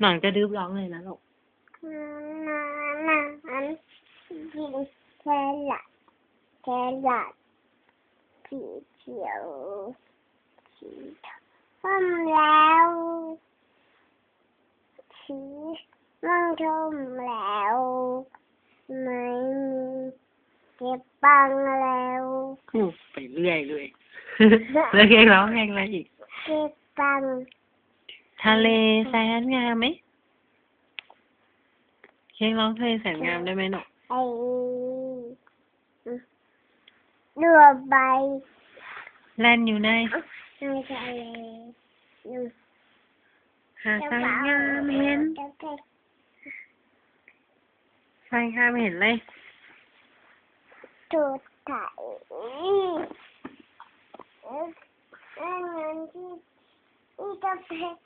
หนังจะดื้อร้องเลยนะลูกนานาอันกินแครอทแครอทสีเขียวสีส้มแล้วสีม่วงชมแล้วไม่มีเก็บปังแล้วอืมไปเรื่อยเลยแล้วเพลงร้องเพลงอะไรอีกเก็บปัง ทะเลแสนงามไหมเพลงร้องทะเลแสนงามได้ไหมหนูไอ้เรือใบแล่นอยู่ในในทะเลอยู่หาดทรายงามเห็นทรายงามเห็นเลยจุดไถ่เอ้ยเอ้ยเงินที่ที่จะไปเงิน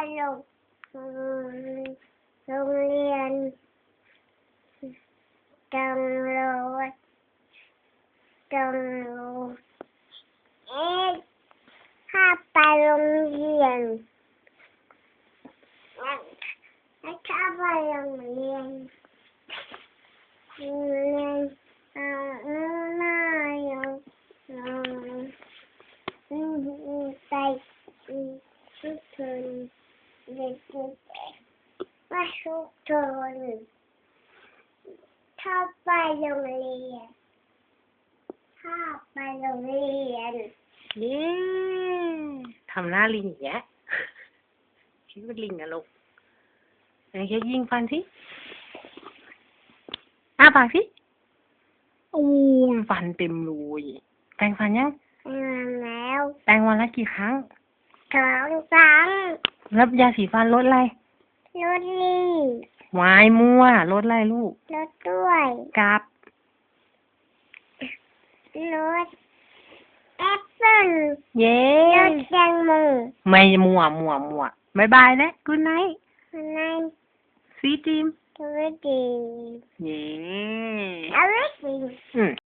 ลโหลมันชวดใจยี่รบรบทนรบทนเด็กเด็กๆไม่ทุกทนไอ้ถ้าบ้านลงโรงเรียนจังโลดจังโลดเอ๊ะถ้าไปโรงเรียนถ้าไปโรงเรียนโรงเรียนเอาน้าอยู่ไปทุกคน เด็กๆว่าทุกคนถ้าไปโรงเรียน ถ้าไปโรงเรียน เย้ทำหน้าลิงอย่างเงี้ยคิดว่าลิงอะลูกไหนแค่ยิงฟันสิอ้าปากสิอู้ยฟันเต็มเลยแปรงฟันยังไปมาแล้ว แปรงวันละกี่ครั้งสองครั้ง รับยาสีฟันลดอะไรลดลี่วายมั่วลดอะไรลูกลดด้วยกรับลดแอปเปิ้ลเย้ลดแตงโมไม่มั่วมั่วมั่วบายบายนะกุนไนกุนไนสวีทีมสวีทีมเย้อร่อยจริ